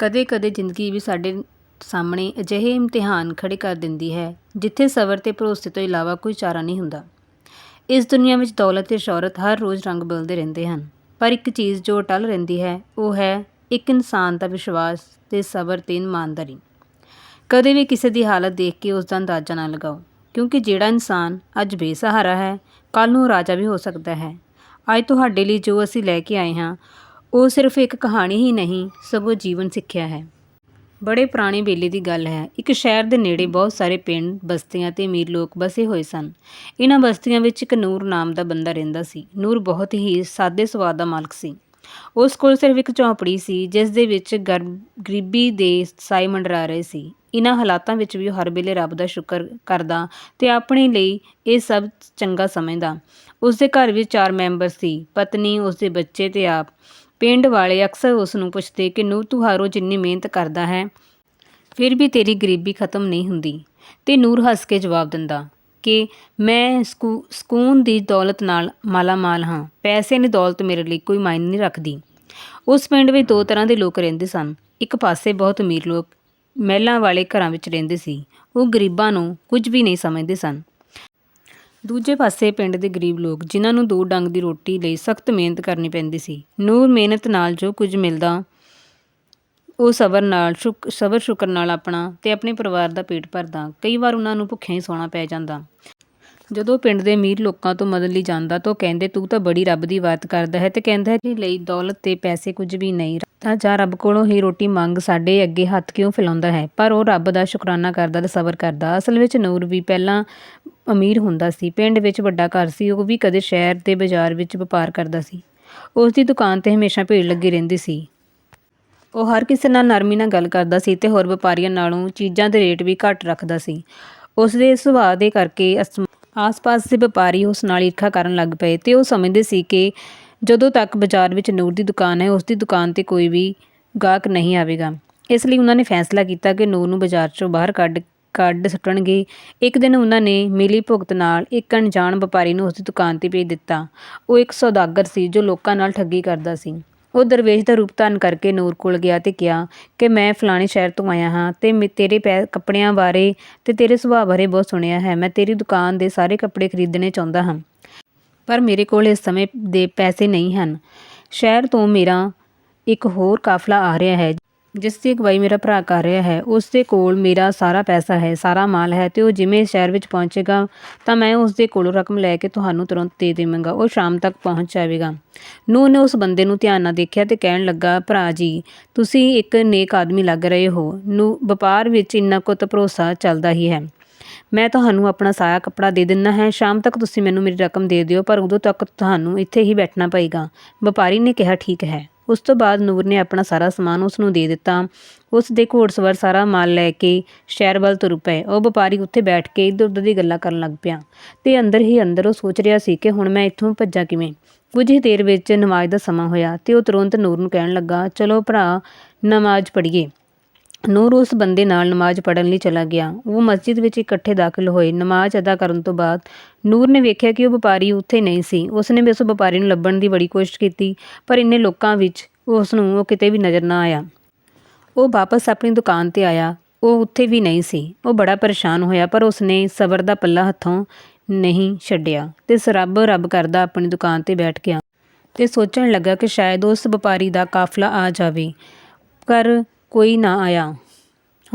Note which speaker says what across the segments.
Speaker 1: ਕਦੇ-ਕਦੇ ਜ਼ਿੰਦਗੀ ਵੀ ਸਾਡੇ ਸਾਹਮਣੇ ਅਜਿਹੇ ਇਮਤਿਹਾਨ ਖੜ੍ਹੇ ਕਰ ਦਿੰਦੀ ਹੈ, ਜਿੱਥੇ ਸਬਰ ਤੇ ਭਰੋਸੇ ਤੋਂ ਇਲਾਵਾ ਕੋਈ ਚਾਰਾ ਨਹੀਂ ਹੁੰਦਾ। ਇਸ ਦੁਨੀਆ ਵਿੱਚ ਦੌਲਤ ਤੇ ਸ਼ੋਹਰਤ ਹਰ ਰੋਜ਼ ਰੰਗ ਬਦਲਦੇ ਰਹਿੰਦੇ ਹਨ, ਪਰ ਇੱਕ ਚੀਜ਼ ਜੋ ਅਟੱਲ ਰਹਿੰਦੀ ਹੈ, ਉਹ ਹੈ ਇੱਕ ਇਨਸਾਨ ਦਾ ਵਿਸ਼ਵਾਸ ਤੇ ਸਬਰ ਤੇ ਇਮਾਨਦਾਰੀ। ਕਦੇ ਵੀ ਕਿਸੇ ਦੀ ਹਾਲਤ ਦੇਖ ਕੇ ਉਸ ਦਾ ਅੰਦਾਜ਼ਾ ਨਾ ਲਗਾਓ, ਕਿਉਂਕਿ ਜਿਹੜਾ ਇਨਸਾਨ ਅੱਜ ਬੇਸਹਾਰਾ ਹੈ, ਕੱਲ੍ਹ ਨੂੰ ਰਾਜਾ ਵੀ ਹੋ ਸਕਦਾ ਹੈ। ਅੱਜ ਤੁਹਾਡੇ ਲਈ ਜੋ ਅਸੀਂ ਲੈ ਕੇ ਆਏ ਹਾਂ ਉਹ ਸਿਰਫ ਇੱਕ ਕਹਾਣੀ ਹੀ ਨਹੀਂ, ਸਗੋਂ ਜੀਵਨ ਸਿੱਖਿਆ ਹੈ। ਬੜੇ ਪੁਰਾਣੇ ਵੇਲੇ ਦੀ ਗੱਲ ਹੈ ਇੱਕ ਸ਼ਹਿਰ ਦੇ ਨੇੜੇ ਬਹੁਤ ਸਾਰੇ ਪਿੰਡ, ਬਸਤੀਆਂ ਤੇ ਅਮੀਰ ਲੋਕ ਵਸੇ ਹੋਏ ਸਨ। ਇਹਨਾਂ ਬਸਤੀਆਂ ਵਿੱਚ ਇੱਕ ਨੂਰ ਨਾਮ ਦਾ ਬੰਦਾ ਰਹਿੰਦਾ ਸੀ। ਨੂਰ ਬਹੁਤ ਹੀ ਸਾਦੇ ਸੁਭਾਅ ਦਾ ਮਾਲਕ ਸੀ। ਉਸ ਕੋਲ ਸਿਰਫ ਇੱਕ ਝੌਂਪੜੀ ਸੀ, ਜਿਸ ਦੇ ਵਿੱਚ ਗਰੀਬੀ ਦੇ ਸਾਈ ਮੰਡਰਾ ਰਹੇ ਸੀ। ਇਨ੍ਹਾਂ ਹਾਲਾਤਾਂ ਵਿੱਚ ਵੀ ਉਹ ਹਰ ਵੇਲੇ ਰੱਬ ਦਾ ਸ਼ੁਕਰ ਕਰਦਾ ਤੇ ਆਪਣੇ ਲਈ ਇਹ ਸਭ ਚੰਗਾ ਸਮਝਦਾ। ਉਸ ਦੇ ਘਰ ਵਿੱਚ ਚਾਰ ਮੈਂਬਰ ਸੀ, ਪਤਨੀ ਉਸ ਦੇ ਬੱਚੇ ਤੇ ਆਪ। ਪਿੰਡ ਵਾਲੇ ਅਕਸਰ ਉਸ ਨੂੰ ਪੁੱਛਦੇ ਕਿ ਨੂਰ ਤੂੰ ਹਰ ਜਿੰਨੀ ਮਿਹਨਤ ਕਰਦਾ ਹੈ ਫਿਰ ਵੀ ਤੇਰੀ ਗਰੀਬੀ ਖਤਮ ਨਹੀਂ ਹੁੰਦੀ ਤੇ ਨੂਰ ਹੱਸ ਕੇ ਜਵਾਬ ਦਿੰਦਾ ਕਿ, ਮੈਂ ਸਕੂਨ ਦੀ ਦੌਲਤ ਨਾਲ ਮਾਲਾਮਾਲ ਹਾਂ ਪੈਸੇ ਦੀ ਦੌਲਤ ਮੇਰੇ ਲਈ ਕੋਈ ਮਾਇਨੇ ਨਹੀਂ ਰੱਖਦੀ। ਉਸ ਪਿੰਡ ਵਿੱਚ ਦੋ ਤਰ੍ਹਾਂ ਦੇ ਲੋਕ ਰਹਿੰਦੇ ਸਨ। ਇੱਕ ਪਾਸੇ ਬਹੁਤ ਅਮੀਰ ਲੋਕ ਮਹਿਲਾਂ ਵਾਲੇ ਘਰਾਂ ਵਿੱਚ ਰਹਿੰਦੇ ਸੀ ਉਹ ਗਰੀਬਾਂ ਨੂੰ ਕੁਝ ਵੀ ਨਹੀਂ ਸਮਝਦੇ ਸਨ। ਦੂਜੇ ਪਾਸੇ ਪਿੰਡ ਦੇ ਗਰੀਬ ਲੋਕ, ਜਿਨ੍ਹਾਂ ਨੂੰ ਦੋ ਡੰਗ ਦੀ ਰੋਟੀ ਲਈ ਸਖਤ ਮਿਹਨਤ ਕਰਨੀ ਪੈਂਦੀ ਸੀ। ਨੂਰ ਮਿਹਨਤ ਨਾਲ ਜੋ ਕੁਝ ਮਿਲਦਾ, ਉਹ ਸਬਰ ਨਾਲ ਸ਼ੁਕ, ਸਬਰ ਸ਼ੁਕਰ ਨਾਲ ਆਪਣਾ ਤੇ ਆਪਣੇ ਪਰਿਵਾਰ ਦਾ ਪੇਟ ਭਰਦਾ। ਕਈ ਵਾਰ ਉਹਨਾਂ ਨੂੰ ਭੁੱਖਿਆਂ ਹੀ ਸੌਣਾ ਪੈ ਜਾਂਦਾ। ਜਦੋਂ ਪਿੰਡ ਦੇ ਅਮੀਰ ਲੋਕਾਂ ਤੋਂ ਮਦਦ ਲਈ ਜਾਂਦਾ ਤਾਂ ਉਹ ਕਹਿੰਦੇ, ਤੂੰ ਤਾਂ ਬੜੀ ਰੱਬ ਦੀ ਇਬਾਦਤ ਕਰਦਾ ਹੈ ਤੇ ਕਹਿੰਦਾ ਹੈ ਲਈ ਦੌਲਤ ਤੇ ਪੈਸੇ ਕੁਝ ਵੀ ਨਹੀਂ ਤਾਂ ਜਾ ਰੱਬ ਕੋਲੋਂ ਹੀ ਰੋਟੀ ਮੰਗ ਸਾਡੇ ਅੱਗੇ ਹੱਥ ਕਿਉਂ ਫੈਲਾਉਂਦਾ ਹੈ ਪਰ ਉਹ ਰੱਬ ਦਾ ਸ਼ੁਕਰਾਨਾ ਕਰਦਾ ਤੇ ਸਬਰ ਕਰਦਾ। ਅਸਲ ਵਿੱਚ ਨੂਰ ਵੀ ਪਹਿਲਾਂ ਅਮੀਰ ਹੁੰਦਾ ਸੀ। ਪਿੰਡ ਵਿੱਚ ਵੱਡਾ ਘਰ ਸੀ, ਉਹ ਵੀ ਕਦੇ ਸ਼ਹਿਰ ਦੇ ਬਾਜ਼ਾਰ ਵਿੱਚ ਵਪਾਰ ਕਰਦਾ ਸੀ। ਉਸ ਦੀ ਦੁਕਾਨ ਤੇ ਹਮੇਸ਼ਾ ਭੀੜ ਲੱਗੀ ਰਹਿੰਦੀ ਸੀ। ਉਹ ਹਰ ਕਿਸੇ ਨਾਲ ਨਰਮੀ ਨਾਲ ਗੱਲ ਕਰਦਾ ਸੀ ਤੇ ਹੋਰ ਵਪਾਰੀਆਂ ਨਾਲੋਂ ਚੀਜ਼ਾਂ ਦੇ ਰੇਟ ਵੀ ਘੱਟ ਰੱਖਦਾ ਸੀ। ਉਸ ਦੇ ਸੁਭਾਅ ਦੇ ਕਰਕੇ ਆਸ-ਪਾਸ ਦੇ ਵਪਾਰੀ ਉਸ ਨਾਲ ਈਰਖਾ ਕਰਨ ਲੱਗ ਪਏ ਤੇ ਉਹ ਸਮਝਦੇ ਸੀ ਕਿ ਜਦੋਂ ਤੱਕ ਬਾਜ਼ਾਰ ਵਿੱਚ ਨੂਰ ਦੀ ਦੁਕਾਨ ਹੈ, ਉਸ ਦੀ ਦੁਕਾਨ ਤੇ ਕੋਈ ਵੀ ਗਾਹਕ ਨਹੀਂ ਆਵੇਗਾ। ਇਸ ਲਈ ਉਹਨਾਂ ਨੇ ਫੈਸਲਾ ਕੀਤਾ ਕਿ ਨੂਰ ਨੂੰ ਬਾਜ਼ਾਰ ਚੋਂ ਬਾਹਰ ਕੱਢ ਕੱਢ ਸੁੱਟਣਗੇ। ਇੱਕ ਦਿਨ ਉਹਨਾਂ ਨੇ ਮਿਲੀ ਭੁਗਤ ਨਾਲ ਇੱਕ ਅਣਜਾਣ ਵਪਾਰੀ ਨੂੰ ਉਸ ਦੀ ਦੁਕਾਨ ਤੇ ਭੇਜ ਦਿੱਤਾ। ਉਹ ਇੱਕ ਸੌਦਾਗਰ ਸੀ ਜੋ ਲੋਕਾਂ ਨਾਲ ਠੱਗੀ ਕਰਦਾ ਸੀ। ਉਹ ਦਰਵੇਸ਼ ਦਾ ਰੂਪ ਧਾਰਨ ਕਰਕੇ ਨੂਰ ਕੋਲ ਗਿਆ ਤੇ ਕਿਹਾ ਕਿ ਮੈਂ ਫਲਾਣੇ ਸ਼ਹਿਰ ਤੋਂ ਆਇਆ ਹਾਂ ਤੇ ਤੇਰੇ ਕੱਪੜਿਆਂ ਬਾਰੇ ਤੇ ਤੇਰੇ ਸੁਭਾਅ ਬਾਰੇ ਬਹੁਤ ਸੁਣਿਆ ਹੈ। ਮੈਂ ਤੇਰੀ ਦੁਕਾਨ ਦੇ ਸਾਰੇ ਕੱਪੜੇ ਖਰੀਦਣੇ ਚਾਹੁੰਦਾ ਹਾਂ, ਪਰ ਮੇਰੇ ਕੋਲ ਇਸ ਸਮੇਂ ਦੇ ਪੈਸੇ ਨਹੀਂ ਹਨ। ਸ਼ਹਿਰ ਤੋਂ ਮੇਰਾ ਇੱਕ ਹੋਰ ਕਾਫ਼ਲਾ ਆ ਰਿਹਾ ਹੈ ਜਿਸ ਦੀ ਅਗਵਾਈ ਮੇਰਾ ਭਰਾ ਕਰ ਰਿਹਾ ਹੈ। ਉਸ ਦੇ ਕੋਲ ਮੇਰਾ ਸਾਰਾ ਪੈਸਾ ਹੈ, ਸਾਰਾ ਮਾਲ ਹੈ ਤੇ ਉਹ ਜਿਵੇਂ ਸ਼ਹਿਰ ਵਿੱਚ ਪਹੁੰਚੇਗਾ ਤਾਂ ਮੈਂ ਉਸ ਦੇ ਕੋਲੋਂ ਰਕਮ ਲੈ ਕੇ ਤੁਹਾਨੂੰ ਤੁਰੰਤ ਦੇ ਦੇਵਾਂਗਾ। ਉਹ ਸ਼ਾਮ ਤੱਕ ਪਹੁੰਚ ਜਾਵੇਗਾ। ਨੂਰ ਨੇ ਉਸ ਬੰਦੇ ਨੂੰ ਧਿਆਨ ਨਾਲ ਦੇਖਿਆ ਤੇ ਕਹਿਣ ਲੱਗਾ, ਭਰਾ ਜੀ, ਤੁਸੀਂ ਇੱਕ ਨੇਕ ਆਦਮੀ ਲੱਗ ਰਹੇ ਹੋ। ਵਪਾਰ ਵਿੱਚ ਇੰਨਾ ਕੁ ਤਾਂ ਭਰੋਸਾ ਚੱਲਦਾ ਹੀ ਹੈ। ਮੈਂ ਤੁਹਾਨੂੰ ਆਪਣਾ ਸਾਰਾ ਕੱਪੜਾ ਦੇ ਦਿੰਦਾ ਹੈ, ਸ਼ਾਮ ਤੱਕ ਤੁਸੀਂ ਮੈਨੂੰ ਮੇਰੀ ਰਕਮ ਦੇ ਦਿਓ, ਪਰ ਉਦੋਂ ਤੱਕ ਤੁਹਾਨੂੰ ਇੱਥੇ ਹੀ ਬੈਠਣਾ ਪਏਗਾ। ਵਪਾਰੀ ਨੇ ਕਿਹਾ, ਠੀਕ ਹੈ। ਉਸ ਤੋਂ ਬਾਅਦ ਨੂਰ ਨੇ ਆਪਣਾ ਸਾਰਾ ਸਮਾਨ ਉਸ ਨੂੰ ਦੇ ਦਿੱਤਾ। ਉਸ ਦੇ ਘੋੜਸਵਾਰ ਸਾਰਾ ਮਾਲ ਲੈ ਕੇ ਸ਼ਹਿਰ ਵੱਲ ਤੁਰ ਪਏ। ਉਹ ਵਪਾਰੀ ਉੱਥੇ ਬੈਠ ਕੇ ਇੱਧਰ-ਉੱਧਰ ਦੀ ਗੱਲਾਂ ਕਰਨ ਲੱਗ ਪਿਆ ਤੇ ਅੰਦਰ ਹੀ ਅੰਦਰ ਉਹ ਸੋਚ ਰਿਹਾ ਸੀ ਕਿ ਹੁਣ ਮੈਂ ਇੱਥੋਂ ਭੱਜਾਂ ਕਿਵੇਂ। ਕੁਝ ਹੀ ਦੇਰ ਵਿੱਚ ਨਮਾਜ਼ ਦਾ ਸਮਾਂ ਹੋਇਆ ਤੇ ਉਹ ਤੁਰੰਤ ਨੂਰ ਨੂੰ ਕਹਿਣ ਲੱਗਾ, ਚਲੋ ਭਰਾ ਨਮਾਜ਼ ਪੜ੍ਹੀਏ। ਨੂਰ ਉਸ ਬੰਦੇ ਨਾਲ ਨਮਾਜ਼ ਪੜ੍ਹਨ ਲਈ ਚਲਾ ਗਿਆ। ਉਹ ਮਸਜਿਦ ਵਿੱਚ ਇਕੱਠੇ ਦਾਖ਼ਲ ਹੋਏ। ਨਮਾਜ਼ ਅਦਾ ਕਰਨ ਤੋਂ ਬਾਅਦ ਨੂਰ ਨੇ ਵੇਖਿਆ ਕਿ ਉਹ ਵਪਾਰੀ ਉੱਥੇ ਨਹੀਂ ਸੀ। ਉਸਨੇ ਵੀ ਉਸ ਵਪਾਰੀ ਨੂੰ ਲੱਭਣ ਦੀ ਬੜੀ ਕੋਸ਼ਿਸ਼ ਕੀਤੀ, ਪਰ ਇੰਨੇ ਲੋਕਾਂ ਵਿੱਚ ਉਸ ਨੂੰ ਉਹ ਕਿਤੇ ਵੀ ਨਜ਼ਰ ਨਾ ਆਇਆ। ਉਹ ਵਾਪਸ ਆਪਣੀ ਦੁਕਾਨ ਤੇ ਆਇਆ ਉਹ ਉੱਥੇ ਵੀ ਨਹੀਂ ਸੀ। ਉਹ ਬੜਾ ਪਰੇਸ਼ਾਨ ਹੋਇਆ, ਪਰ ਉਸਨੇ ਸਬਰ ਦਾ ਪੱਲਾ ਹੱਥੋਂ ਨਹੀਂ ਛੱਡਿਆ ਤੇ ਰੱਬ ਰੱਬ ਕਰਦਾ ਆਪਣੀ ਦੁਕਾਨ ਤੇ ਬੈਠ ਗਿਆ ਤੇ ਸੋਚਣ ਲੱਗਾ ਕਿ ਸ਼ਾਇਦ ਉਸ ਵਪਾਰੀ ਦਾ ਕਾਫ਼ਲਾ ਆ ਜਾਵੇ ਪਰ ਕੋਈ ਨਾ ਆਇਆ।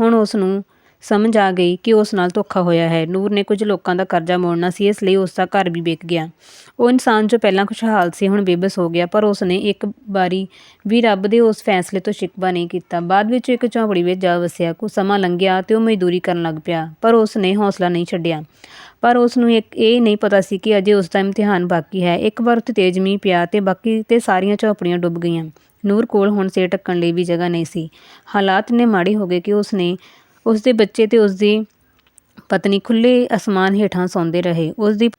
Speaker 1: ਹੁਣ ਉਸ ਨੂੰ ਸਮਝ ਆ ਗਈ ਕਿ ਉਸ ਨਾਲ ਧੋਖਾ ਹੋਇਆ ਹੈ। ਨੂਰ ਨੇ ਕੁਝ ਲੋਕਾਂ ਦਾ ਕਰਜ਼ਾ ਮੋੜਨਾ ਸੀ, ਇਸ ਲਈ ਉਸ ਦਾ ਘਰ ਵੀ ਵਿਕ ਗਿਆ। ਉਹ ਇਨਸਾਨ ਜੋ ਪਹਿਲਾਂ ਖੁਸ਼ਹਾਲ ਸੀ, ਹੁਣ ਬੇਬਸ ਹੋ ਗਿਆ, ਪਰ ਉਸ ਨੇ ਇੱਕ ਵਾਰੀ ਵੀ ਰੱਬ ਦੇ ਉਸ ਫੈਸਲੇ ਤੋਂ ਸ਼ਿਕਵਾ ਨਹੀਂ ਕੀਤਾ। ਬਾਅਦ ਵਿੱਚ ਇੱਕ ਝੌਂਪੜੀ ਵਿੱਚ ਜਾ ਵਸਿਆ। ਕੁਝ ਸਮਾਂ ਲੰਘਿਆ ਤੇ ਉਹ ਮਜ਼ਦੂਰੀ ਕਰਨ ਲੱਗ ਪਿਆ, ਪਰ ਉਸ ਨੇ ਹੌਸਲਾ ਨਹੀਂ ਛੱਡਿਆ। ਪਰ ਉਸ ਨੂੰ ਇਹ ਨਹੀਂ ਪਤਾ ਸੀ ਕਿ ਅਜੇ ਉਸ ਦਾ ਇਮਤਿਹਾਨ ਬਾਕੀ ਹੈ। ਇੱਕ ਵਾਰ ਉੱਥੇ ਤੇਜ਼ ਮੀਂਹ ਪਿਆ ਤੇ ਬਾਕੀ ਤੇ ਸਾਰੀਆਂ ਝੌਂਪੜੀਆਂ ਡੁੱਬ ਗਈਆਂ। ਨੂਰ ਕੋਲ ਹੁਣ ਸਿਰ ਢੱਕਣ ਲਈ ਵੀ ਜਗ੍ਹਾ ਨਹੀਂ ਸੀ। ਹਾਲਾਤ ਇੰਨੇ ਮਾੜੇ ਹੋ ਗਏ ਕਿ ਉਸਨੇ, ਉਸਦੇ ਬੱਚੇ ਤੇ ਉਸਦੀ ਪਤਨੀ ਖੁੱਲ੍ਹੇ ਅਸਮਾਨ ਹੇਠਾਂ ਸੌਂਦੇ ਰਹੇ। ਉਸਦੀ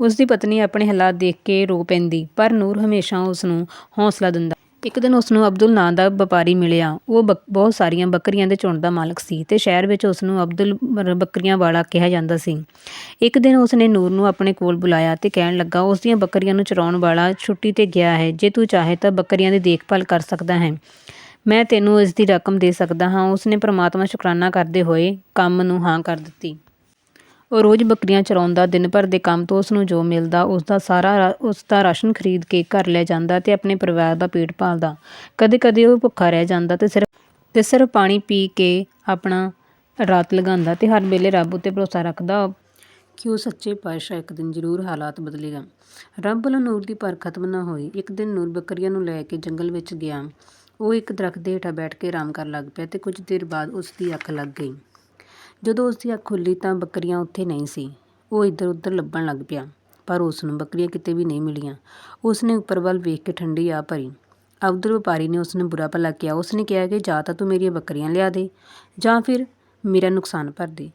Speaker 1: ਉਸਦੀ ਪਤਨੀ ਆਪਣੇ ਹਾਲਾਤ ਦੇਖ ਕੇ ਰੋ ਪੈਂਦੀ, ਪਰ ਨੂਰ ਹਮੇਸ਼ਾ ਉਸ ਨੂੰ ਹੌਸਲਾ ਦਿੰਦਾ। ਇੱਕ ਦਿਨ ਉਸ ਨੂੰ ਅਬਦੁਲ ਨਾਂ ਦਾ ਵਪਾਰੀ ਮਿਲਿਆ। ਉਹ ਬਹੁਤ ਸਾਰੀਆਂ ਬੱਕਰੀਆਂ ਦੇ ਝੁੰਡ ਦਾ ਮਾਲਕ ਸੀ ਤੇ ਸ਼ਹਿਰ ਵਿੱਚ ਉਸ ਨੂੰ ਅਬਦੁਲ ਬੱਕਰੀਆਂ ਵਾਲਾ ਕਿਹਾ ਜਾਂਦਾ ਸੀ। ਇੱਕ ਦਿਨ ਉਸ ਨੇ ਨੂਰ ਨੂੰ ਆਪਣੇ ਕੋਲ ਬੁਲਾਇਆ ਤੇ ਕਹਿਣ ਲੱਗਾ ਉਸ ਦੀਆਂ ਬੱਕਰੀਆਂ ਨੂੰ ਚਰਾਉਣ ਵਾਲਾ ਛੁੱਟੀ ਤੇ ਗਿਆ ਹੈ ਜੇ ਤੂੰ ਚਾਹੇ ਤਾਂ ਬੱਕਰੀਆਂ ਦੀ ਦੇਖਭਾਲ ਕਰ ਸਕਦਾ ਹੈ ਮੈਂ ਤੈਨੂੰ ਇਸ ਦੀ ਰਕਮ ਦੇ ਸਕਦਾ ਹਾਂ ਉਸ ਨੇ ਪ੍ਰਮਾਤਮਾ ਸ਼ੁਕਰਾਨਾ ਕਰਦੇ ਹੋਏ ਕੰਮ ਨੂੰ ਹਾਂ ਕਰ ਦਿੱਤੀ ਉਹ ਰੋਜ਼ ਬੱਕਰੀਆਂ ਚਰਾਉਂਦਾ, ਦਿਨ ਭਰ ਦੇ ਕੰਮ ਤੋਂ ਉਸਨੂੰ ਜੋ ਮਿਲਦਾ, ਉਸਦਾ ਸਾਰਾ ਰਾ- ਉਸਦਾ ਰਾਸ਼ਨ ਖਰੀਦ ਕੇ ਘਰ ਲੈ ਜਾਂਦਾ ਤੇ ਆਪਣੇ ਪਰਿਵਾਰ ਦਾ ਪੇਟ ਪਾਲਦਾ ਕਦੇ ਕਦੇ ਉਹ ਭੁੱਖਾ ਰਹਿ ਜਾਂਦਾ ਤੇ ਸਿਰਫ ਤੇ ਸਿਰਫ ਪਾਣੀ ਪੀ ਕੇ ਆਪਣਾ ਰਾਤ ਲਗਾਉਂਦਾ ਤੇ ਹਰ ਵੇਲੇ ਰੱਬ ਉੱਤੇ ਭਰੋਸਾ ਰੱਖਦਾ। ਕਿ ਉਹ ਸੱਚੇ ਪਾਤਸ਼ਾਹ ਇੱਕ ਦਿਨ ਜ਼ਰੂਰ ਹਾਲਾਤ ਬਦਲੇਗਾ। ਰੱਬ ਵੱਲੋਂ ਨੂਰ ਦੀ ਪਰ ਖਤਮ ਨਾ ਹੋਈ, ਇੱਕ ਦਿਨ ਨੂਰ ਬੱਕਰੀਆਂ ਨੂੰ ਲੈ ਕੇ ਜੰਗਲ ਵਿੱਚ ਗਿਆ। ਉਹ ਇੱਕ ਦਰਖਤ ਦੇ ਹੇਠਾਂ ਬੈਠ ਕੇ ਆਰਾਮ ਕਰਨ ਲੱਗ ਪਿਆ ਤੇ ਕੁਝ ਦੇਰ ਬਾਅਦ ਉਸ ਦੀ ਅੱਖ ਲੱਗ ਗਈ। ਜਦੋਂ ਉਸ ਦੀ ਅੱਖ ਖੁੱਲ੍ਹੀ ਤਾਂ ਬੱਕਰੀਆਂ ਉੱਥੇ ਨਹੀਂ ਸੀ। ਉਹ ਇੱਧਰ ਉੱਧਰ ਲੱਭਣ ਲੱਗ ਪਿਆ, ਪਰ ਉਸ ਨੂੰ ਬੱਕਰੀਆਂ ਕਿਤੇ ਵੀ ਨਹੀਂ ਮਿਲੀਆਂ। ਉਸ ਨੇ ਉੱਪਰ ਵੱਲ ਵੇਖ ਕੇ ਠੰਡੀ ਆ ਭਰੀ। ਅਬਦੁਲ ਵਪਾਰੀ ਨੇ ਉਸ ਨੂੰ ਬੁਰਾ ਭਲਾ ਕਿਹਾ। ਉਸ ਨੇ ਕਿਹਾ ਕਿ ਜਾਂ ਤਾਂ ਤੂੰ ਮੇਰੀਆਂ ਬੱਕਰੀਆਂ ਲਿਆ ਦੇ, ਜਾਂ ਫਿਰ ਮੇਰਾ ਨੁਕਸਾਨ ਭਰ ਦੇ।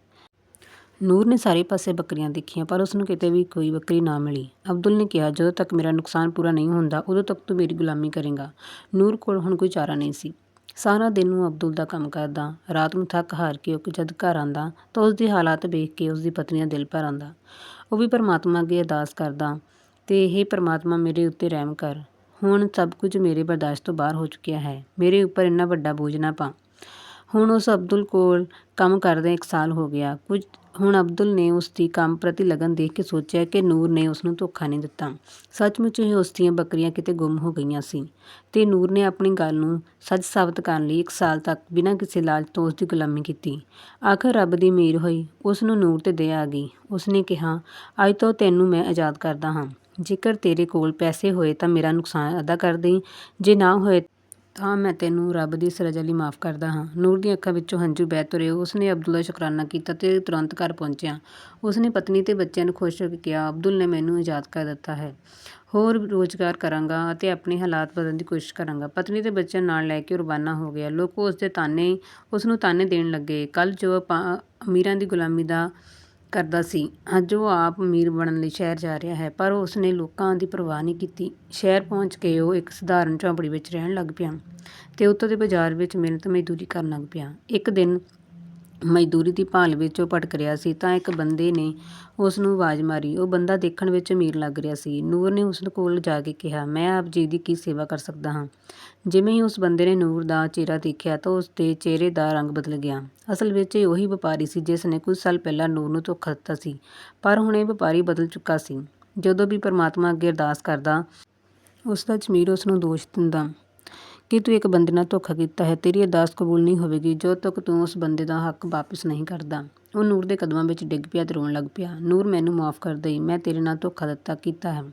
Speaker 1: ਨੂਰ ਨੇ ਸਾਰੇ ਪਾਸੇ ਬੱਕਰੀਆਂ ਦੇਖੀਆਂ, ਪਰ ਉਸ ਨੂੰ ਕਿਤੇ ਵੀ ਕੋਈ ਬੱਕਰੀ ਨਾ ਮਿਲੀ। ਅਬਦੁਲ ਨੇ ਕਿਹਾ, ਜਦੋਂ ਤੱਕ ਮੇਰਾ ਨੁਕਸਾਨ ਪੂਰਾ ਨਹੀਂ ਹੁੰਦਾ, ਉਦੋਂ ਤੱਕ ਤੂੰ ਮੇਰੀ ਗੁਲਾਮੀ ਕਰੇਗਾ। ਨੂਰ ਕੋਲ ਹੁਣ ਕੋਈ ਚਾਰਾ ਨਹੀਂ ਸੀ। ਸਾਰਾ ਦਿਨ ਉਹ ਅਬਦੁਲ ਦਾ ਕੰਮ ਕਰਦਾ, ਰਾਤ ਨੂੰ ਥੱਕ ਹਾਰ ਕੇ ਉਹ ਜਦ ਘਰ ਆਉਂਦਾ ਤਾਂ ਉਸਦੀ ਹਾਲਾਤ ਵੇਖ ਕੇ ਉਸਦੀ ਪਤਨੀ ਦਾ ਦਿਲ ਭਰ ਆਉਂਦਾ। ਉਹ ਵੀ ਪਰਮਾਤਮਾ ਅੱਗੇ ਅਰਦਾਸ ਕਰਦਾ ਅਤੇ ਹੇ ਪਰਮਾਤਮਾ, ਮੇਰੇ ਉੱਤੇ ਰਹਿਮ ਕਰ। ਹੁਣ ਸਭ ਕੁਝ ਮੇਰੇ ਬਰਦਾਸ਼ਤ ਤੋਂ ਬਾਹਰ ਹੋ ਚੁੱਕਿਆ ਹੈ। ਮੇਰੇ ਉੱਪਰ ਇੰਨਾ ਵੱਡਾ ਬੋਝ ਨਾ ਪਾ। ਹੁਣ ਉਸ ਅਬਦੁਲ ਕੋਲ ਕੰਮ ਕਰਦੇ ਇੱਕ ਸਾਲ ਹੋ ਗਿਆ। ਕੁਝ ਹੁਣ ਅਬਦੁਲ ਨੇ ਉਸ ਦੀ ਕੰਮ ਪ੍ਰਤੀ ਲਗਨ ਦੇਖ ਕੇ ਸੋਚਿਆ ਕਿ ਨੂਰ ਨੇ ਉਸ ਨੂੰ ਧੋਖਾ ਨਹੀਂ ਦਿੱਤਾ। ਸੱਚਮੁੱਚ ਹੀ ਉਸ ਦੀਆਂ ਬੱਕਰੀਆਂ ਕਿਤੇ ਗੁੰਮ ਹੋ ਗਈਆਂ ਸੀ ਤੇ ਨੂਰ ਨੇ ਆਪਣੀ ਗੱਲ ਨੂੰ ਸੱਚ ਸਾਬਤ ਕਰਨ ਲਈ ਇੱਕ ਸਾਲ ਤੱਕ ਬਿਨਾਂ ਕਿਸੇ ਲਾਲਚ ਤੋਂ ਉਸ ਦੀ ਗੁਲਾਮੀ ਕੀਤੀ। ਆਖਰ ਰੱਬ ਦੀ ਮਿਹਰ ਹੋਈ ਉਸ ਨੂੰ ਨੂਰ ਤੇ ਦਇਆ ਆ ਗਈ। ਉਸ ਨੇ ਕਿਹਾ, ਅੱਜ ਤੋਂ ਤੈਨੂੰ ਮੈਂ ਆਜ਼ਾਦ ਕਰਦਾ ਹਾਂ। ਜੇਕਰ ਤੇਰੇ ਕੋਲ ਪੈਸੇ ਹੋਏ ਤਾਂ ਮੇਰਾ ਨੁਕਸਾਨ ਅਦਾ ਕਰ ਦੇਈਂ, ਜੇ ਨਾ ਹੋਏ ਤਾਂ ਮੈਂ ਤੈਨੂੰ ਰੱਬ ਦੀ ਸਜ਼ਾ ਲਈ ਮਾਫ ਕਰਦਾ ਹਾਂ। ਨੂਰ ਦੀਆਂ ਅੱਖਾਂ ਵਿੱਚੋਂ ਹੰਝੂ ਬਹਿ ਤੁਰੇ। ਉਸਨੇ ਅਬਦੁਲ ਦਾ ਸ਼ੁਕਰਾਨਾ ਕੀਤਾ ਅਤੇ ਤੁਰੰਤ ਘਰ ਪਹੁੰਚਿਆ। ਉਸਨੇ ਪਤਨੀ ਅਤੇ ਬੱਚਿਆਂ ਨੂੰ ਖੁਸ਼ ਹੋ ਕੇ ਕਿਹਾ, ਅਬਦੁਲ ਨੇ ਮੈਨੂੰ ਆਜ਼ਾਦ ਕਰ ਦਿੱਤਾ ਹੈ। ਹੋਰ ਰੁਜ਼ਗਾਰ ਕਰਾਂਗਾ ਅਤੇ ਆਪਣੇ ਹਾਲਾਤ ਬਦਲਣ ਦੀ ਕੋਸ਼ਿਸ਼ ਕਰਾਂਗਾ। ਪਤਨੀ ਤੇ ਬੱਚਿਆਂ ਨਾਲ ਲੈ ਕੇ ਉਹ ਰਵਾਨਾ ਹੋ ਗਿਆ। ਲੋਕ ਉਸ ਦੇ ਤਾਨੇ ਉਸ ਨੂੰ ਤਾਨੇ ਦੇਣ ਲੱਗੇ। ਕੱਲ੍ਹ ਜੋ ਆਪਾਂ ਅਮੀਰਾਂ ਦੀ ਗੁਲਾਮੀ ਦਾ ਕਰਦਾ ਸੀ। ਅੱਜ ਉਹ ਆਪ ਅਮੀਰ ਬਣਨ ਲਈ ਸ਼ਹਿਰ ਜਾ ਰਿਹਾ ਹੈ, ਪਰ ਉਸ ਨੇ ਲੋਕਾਂ ਦੀ ਪਰਵਾਹ ਨਹੀਂ ਕੀਤੀ। ਸ਼ਹਿਰ ਪਹੁੰਚ ਕੇ ਉਹ ਇੱਕ ਸਧਾਰਨ ਝੌਂਪੜੀ ਵਿੱਚ ਰਹਿਣ ਲੱਗ ਪਿਆ ਅਤੇ ਉੱਥੋਂ ਦੇ ਬਾਜ਼ਾਰ ਵਿੱਚ ਮਿਹਨਤ ਮਜ਼ਦੂਰੀ ਕਰਨ ਲੱਗ ਪਿਆ। ਇੱਕ ਦਿਨ ਮਜ਼ਦੂਰੀ ਦੀ ਭਾਲ ਵਿੱਚ ਉਹ ਭਟਕ ਰਿਹਾ ਸੀ, ਤਾਂ ਇੱਕ ਬੰਦੇ ਨੇ ਉਸ ਨੂੰ ਆਵਾਜ਼ ਮਾਰੀ। ਉਹ ਬੰਦਾ ਦੇਖਣ ਵਿੱਚ ਅਮੀਰ ਲੱਗ ਰਿਹਾ ਸੀ। ਨੂਰ ਨੇ ਉਸ ਕੋਲ ਜਾ ਕੇ ਕਿਹਾ, ਮੈਂ ਆਪ ਜੀ ਦੀ ਕੀ ਸੇਵਾ ਕਰ ਸਕਦਾ ਹਾਂ? ਜਿਵੇਂ ਹੀ ਉਸ ਬੰਦੇ ਨੇ ਨੂਰ ਦਾ ਚਿਹਰਾ ਦੇਖਿਆ, ਤਾਂ ਉਸ ਦੇ ਚਿਹਰੇ ਦਾ ਰੰਗ ਬਦਲ ਗਿਆ। ਅਸਲ ਵਿੱਚ ਇਹ ਉਹੀ ਵਪਾਰੀ ਸੀ ਜਿਸ ਨੇ ਕੁਝ ਸਾਲ ਪਹਿਲਾਂ ਨੂਰ ਨੂੰ ਧੋਖਾ ਦਿੱਤਾ ਸੀ, ਪਰ ਹੁਣ ਇਹ ਵਪਾਰੀ ਬਦਲ ਚੁੱਕਾ ਸੀ। ਜਦੋਂ ਵੀ ਪਰਮਾਤਮਾ ਅੱਗੇ ਅਰਦਾਸ ਕਰਦਾ ਉਸ ਦਾ ਜ਼ਮੀਰ ਉਸ ਨੂੰ ਦੋਸ਼ ਦਿੰਦਾ। ਕਿ ਤੂੰ ਇੱਕ ਬੰਦੇ ਨਾਲ ਧੋਖਾ ਕੀਤਾ ਹੈ? ਤੇਰੀ ਅਰਦਾਸ ਕਬੂਲ ਨਹੀਂ ਹੋਵੇਗੀ। ਜਦੋਂ ਤੱਕ ਤੂੰ ਉਸ ਬੰਦੇ ਦਾ ਹੱਕ ਵਾਪਸ ਨਹੀਂ ਕਰਦਾ। ਉਹ ਨੂਰ ਦੇ ਕਦਮਾਂ ਵਿੱਚ ਡਿੱਗ ਪਿਆ ਤੇ ਰੋਣ ਲੱਗ ਪਿਆ। ਨੂਰ ਮੈਨੂੰ ਮਾਫ ਕਰ ਦੇਈ। ਮੈਂ ਤੇਰੇ ਨਾਲ ਧੋਖਾ ਦਿੱਤਾ, ਕੀਤਾ ਹੈ।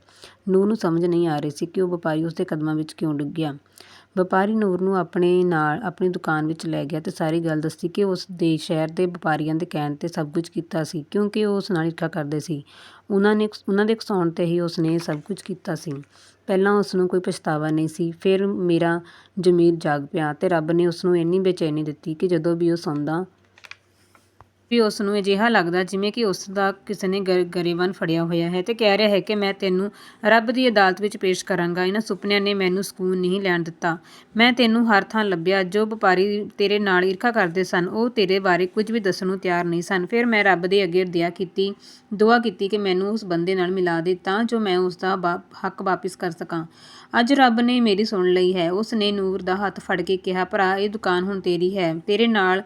Speaker 1: ਨੂਰ ਨੂੰ ਸਮਝ ਨਹੀਂ ਆ ਰਹੀ ਸੀ ਕਿ ਉਹ ਵਪਾਰੀ ਉਸ ਦੇ ਕਦਮਾਂ ਵਿੱਚ ਕਿਉਂ ਡਿੱਗ ਗਿਆ। ਵਪਾਰੀ ਨੂਰ ਨੂੰ ਆਪਣੇ ਨਾਲ ਆਪਣੀ ਦੁਕਾਨ ਵਿੱਚ ਲੈ ਗਿਆ ਅਤੇ ਸਾਰੀ ਗੱਲ ਦੱਸੀ ਕਿ ਉਸ ਦੇ ਸ਼ਹਿਰ ਦੇ ਵਪਾਰੀਆਂ ਦੇ ਕਹਿਣ ਤੇ ਸਭ ਕੁਝ ਕੀਤਾ ਸੀ, ਕਿਉਂਕਿ ਉਹ ਉਸ ਨਾਲ ਈਰਖਾ ਕਰਦੇ ਸੀ। ਉਹਨਾਂ ਨੇ ਉਹਨਾਂ ਦੇ ਉਕਸਾਉਣ ਤੇ ਹੀ ਉਸ ਨੇ ਸਭ ਕੁਝ ਕੀਤਾ ਸੀ। ਪਹਿਲਾਂ ਉਸ ਨੂੰ ਕੋਈ ਪਛਤਾਵਾ ਨਹੀਂ ਸੀ, ਫਿਰ ਮੇਰਾ ਜ਼ਮੀਰ ਜਾਗ ਪਿਆ ਅਤੇ ਰੱਬ ਨੇ ਉਸ ਨੂੰ ਇੰਨੀ ਬੇਚੈਨੀ ਦਿੱਤੀ ਕਿ ਜਦੋਂ ਵੀ ਉਹ ਸੌਂਦਾ ਵੀ ਉਸ ਨੂੰ ਅਜਿਹਾ ਲੱਗਦਾ ਜਿਵੇਂ ਕਿ ਉਸ ਦਾ ਕਿਸੇ ਨੇ ਗਰ ਫੜਿਆ ਹੋਇਆ ਹੈ ਤੇ ਕਹਿ ਰਿਹਾ ਹੈ ਕਿ ਮੈਂ ਤੈਨੂੰ ਰੱਬ ਦੀ ਅਦਾਲਤ ਵਿੱਚ ਪੇਸ਼ ਕਰਾਂਗਾ। ਇਹਨਾਂ ਸੁਪਨਿਆਂ ਨੇ ਮੈਨੂੰ ਸਕੂਨ ਨਹੀਂ ਲੈਣ ਦਿੱਤਾ। ਮੈਂ ਤੈਨੂੰ ਹਰ ਥਾਂ ਲੱਭਿਆ। ਜੋ ਵਪਾਰੀ ਤੇਰੇ ਨਾਲ ਈਰਖਾ ਕਰਦੇ ਸਨ, ਉਹ ਤੇਰੇ ਬਾਰੇ ਕੁਝ ਵੀ ਦੱਸਣ ਨੂੰ ਤਿਆਰ ਨਹੀਂ ਸਨ। ਫਿਰ ਮੈਂ ਰੱਬ ਦੇ ਅੱਗੇ ਦਇਆ ਕੀਤੀ, ਦੁਆ ਕੀਤੀ ਕਿ ਮੈਨੂੰ ਉਸ ਬੰਦੇ ਨਾਲ ਮਿਲਾ ਦੇ ਤਾਂ ਜੋ ਮੈਂ ਉਸ ਦਾ ਵਾ- ਹੱਕ ਵਾਪਿਸ ਕਰ ਸਕਾਂ। ਅੱਜ ਰੱਬ ਨੇ ਮੇਰੀ ਸੁਣ ਲਈ ਹੈ। ਉਸ ਨੇ ਨੂਰ ਦਾ ਹੱਥ ਫੜ ਕੇ ਕਿਹਾ, ਭਰਾ, ਇਹ ਦੁਕਾਨ ਹੁਣ ਤੇਰੀ ਹੈ। ਤੇਰੇ ਨਾਲ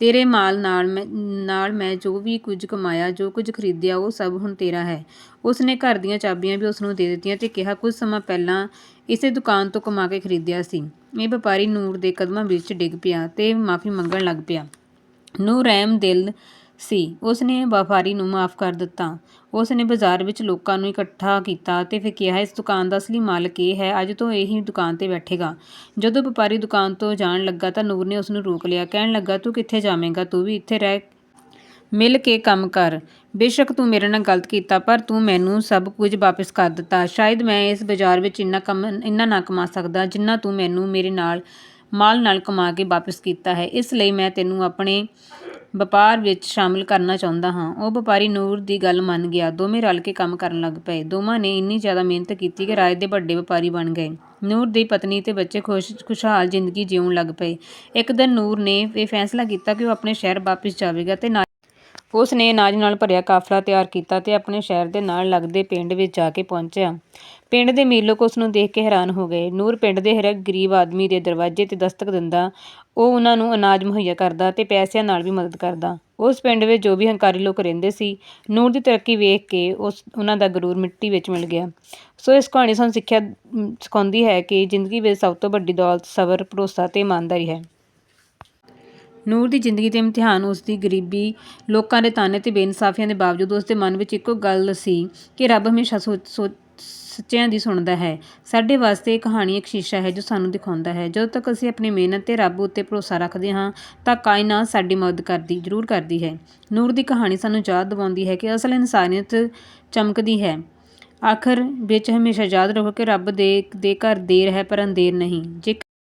Speaker 1: ਤੇਰੇ ਮਾਲ ਨਾਲ ਮੈਂ ਨਾਲ ਮੈਂ ਜੋ ਵੀ ਕੁਝ ਕਮਾਇਆ, ਜੋ ਕੁਝ ਖਰੀਦਿਆ, ਉਹ ਸਭ ਹੁਣ ਤੇਰਾ ਹੈ। ਉਸ ਨੇ ਘਰ ਦੀਆਂ ਚਾਬੀਆਂ ਵੀ ਉਸ ਨੂੰ ਦੇ ਦਿੱਤੀਆਂ ਤੇ ਕਿਹਾ, ਕੁਝ ਸਮਾਂ ਪਹਿਲਾਂ ਇਸੇ ਦੁਕਾਨ ਤੋਂ ਕਮਾ ਕੇ ਖਰੀਦਿਆ ਸੀ। ਇਹ ਵਪਾਰੀ ਨੂਰ ਦੇ ਕਦਮਾਂ ਵਿੱਚ ਡਿੱਗ ਪਿਆ ਤੇ ਮਾਫੀ ਮੰਗਣ ਲੱਗ ਪਿਆ। ਨੂਰ ਰਹਿਮ ਦਿਲ ਸੀ। ਉਸ ਨੇ ਵਪਾਰੀ ਨੂੰ ਮਾਫ ਕਰ ਦਿੱਤਾ। ਉਸ ਨੇ ਬਾਜ਼ਾਰ ਵਿੱਚ ਲੋਕਾਂ ਨੂੰ ਇਕੱਠਾ ਕੀਤਾ ਅਤੇ ਫਿਰ ਕਿਹਾ, ਇਸ ਦੁਕਾਨ ਦਾ ਅਸਲੀ ਮਾਲਕ ਇਹ ਹੈ, ਅੱਜ ਤੋਂ ਇਹੀ ਦੁਕਾਨ ਤੇ ਬੈਠੇਗਾ। ਜਦੋਂ ਵਪਾਰੀ ਦੁਕਾਨ ਤੋਂ ਜਾਣ ਲੱਗਾ ਤਾਂ ਨੂਰ ਨੇ ਉਸ ਨੂੰ ਰੋਕ ਲਿਆ, ਕਹਿਣ ਲੱਗਾ, ਤੂੰ ਕਿੱਥੇ ਜਾਵੇਂਗਾ? ਤੂੰ ਵੀ ਇੱਥੇ ਰਹਿ ਮਿਲ ਕੇ ਕੰਮ ਕਰ। ਬੇਸ਼ੱਕ ਤੂੰ ਮੇਰੇ ਨਾਲ ਗਲਤ ਕੀਤਾ, ਪਰ ਤੂੰ ਮੈਨੂੰ ਸਭ ਕੁਝ ਵਾਪਸ ਕਰ ਦਿੱਤਾ। ਸ਼ਾਇਦ ਮੈਂ ਇਸ ਬਾਜ਼ਾਰ ਵਿੱਚ ਇੰਨਾ ਕੰਮ, ਇੰਨਾ ਨਾ ਕਮਾ ਸਕਦਾ, ਜਿੰਨਾ ਤੂੰ ਮੈਨੂੰ ਮੇਰੇ ਨਾਲ, ਮਾਲ ਨਾਲ ਕਮਾ ਕੇ ਵਾਪਸ ਕੀਤਾ ਹੈ। ਇਸ ਲਈ ਮੈਂ ਤੈਨੂੰ ਆਪਣੇ ਵਪਾਰ ਵਿੱਚ ਸ਼ਾਮਲ ਕਰਨਾ ਚਾਹੁੰਦਾ ਹਾਂ ਉਹ ਵਪਾਰੀ ਨੂਰ ਦੀ ਗੱਲ ਮੰਨ ਗਿਆ ਦੋਵੇਂ ਰਲ ਕੇ ਕੰਮ ਕਰਨ ਲੱਗ ਪਏ ਦੋਵਾਂ ਨੇ ਇੰਨੀ ਜ਼ਿਆਦਾ ਮਿਹਨਤ ਕੀਤੀ ਕਿ ਰਾਜ ਦੇ ਵੱਡੇ ਵਪਾਰੀ ਬਣ ਗਏ ਨੂਰ ਦੀ ਪਤਨੀ ਤੇ ਬੱਚੇ ਖੁਸ਼, ਖੁਸ਼ਹਾਲ ਜ਼ਿੰਦਗੀ ਜਿਉਣ ਲੱਗ ਪਏ ਇੱਕ ਦਿਨ ਨੂਰ ਨੇ ਇਹ ਫੈਸਲਾ ਕੀਤਾ ਕਿ ਉਹ ਆਪਣੇ ਸ਼ਹਿਰ ਵਾਪਸ ਜਾਵੇਗਾ ਤੇ ਨਾਲ ਉਸ ਨੇ ਅਨਾਜ ਨਾਲ ਭਰਿਆ ਕਾਫਲਾ ਤਿਆਰ ਕੀਤਾ ਤੇ ਆਪਣੇ ਸ਼ਹਿਰ ਦੇ ਨਾਲ ਲੱਗਦੇ ਪਿੰਡ ਵਿੱਚ ਜਾ ਕੇ ਪਹੁੰਚਿਆ। ਪਿੰਡ ਦੇ ਅਮੀਰ ਲੋਕ ਉਸ ਨੂੰ ਦੇਖ ਕੇ ਹੈਰਾਨ ਹੋ ਗਏ। ਨੂਰ ਪਿੰਡ ਦੇ ਹਰੇਕ ਗਰੀਬ ਆਦਮੀ ਦੇ ਦਰਵਾਜ਼ੇ 'ਤੇ ਦਸਤਕ ਦਿੰਦਾ। ਉਹ ਉਹਨਾਂ ਨੂੰ ਅਨਾਜ ਮੁਹੱਈਆ ਕਰਦਾ ਅਤੇ ਪੈਸਿਆਂ ਨਾਲ ਵੀ ਮਦਦ ਕਰਦਾ। ਉਸ ਪਿੰਡ ਵਿੱਚ ਜੋ ਵੀ ਹੰਕਾਰੀ ਲੋਕ ਰਹਿੰਦੇ ਸੀ, ਨੂਰ ਦੀ ਤਰੱਕੀ ਵੇਖ ਕੇ ਉਸ ਉਹਨਾਂ ਦਾ ਗਰੂਰ ਮਿੱਟੀ ਵਿੱਚ ਮਿਲ ਗਿਆ। ਸੋ ਇਸ ਕਹਾਣੀ ਸਾਨੂੰ ਸਿੱਖਿਆ ਸਿਖਾਉਂਦੀ ਹੈ ਕਿ ਜ਼ਿੰਦਗੀ ਵਿੱਚ ਸਭ ਤੋਂ ਵੱਡੀ ਦੌਲਤ ਸਬਰ, ਭਰੋਸਾ ਅਤੇ ਇਮਾਨਦਾਰੀ ਹੈ। ਨੂਰ ਦੀ ਜ਼ਿੰਦਗੀ ਦੇ ਇਮਤਿਹਾਨ ਉਸ ਦੀ ਗਰੀਬੀ, ਲੋਕਾਂ ਦੇ ਤਾਨੇ ਤੇ ਬੇਇਨਸਾਫੀਆਂ ਦੇ ਬਾਵਜੂਦ ਉਸ ਦੇ ਮਨ ਵਿੱਚ ਇੱਕੋ ਗੱਲ ਸੀ ਕਿ ਰੱਬ ਹਮੇਸ਼ਾ ਸੋਚ ਸੱਚਿਆਂ ਦੀ ਸੁਣਦਾ ਹੈ। ਸਾਡੇ ਵਾਸਤੇ ਇਹ ਕਹਾਣੀ ਇੱਕ ਸ਼ੀਸ਼ਾ ਹੈ ਜੋ ਸਾਨੂੰ ਦਿਖਾਉਂਦਾ ਹੈ, ਜਦੋਂ ਤੱਕ ਅਸੀਂ ਆਪਣੀ ਮਿਹਨਤ ਤੇ ਰੱਬ ਉੱਤੇ ਭਰੋਸਾ ਰੱਖਦੇ ਹਾਂ ਤਾਂ ਕਾਇਨਾਤ ਸਾਡੀ ਮਦਦ ਕਰਦੀ ਜ਼ਰੂਰ ਕਰਦੀ ਹੈ। ਨੂਰ ਦੀ ਕਹਾਣੀ ਸਾਨੂੰ ਯਾਦ ਦਿਵਾਉਂਦੀ ਹੈ ਕਿ ਅਸਲ ਇਨਸਾਨੀਅਤ ਚਮਕਦੀ ਹੈ ਆਖਰ ਵਿੱਚ ਹਮੇਸ਼ਾ ਯਾਦ ਰੱਖੋ ਕਿ ਰੱਬ ਦੇ ਦੇ ਘਰ ਦੇਰ ਹੈ ਪਰ ਅੰਧੇਰ ਨਹੀਂ। ਜੇ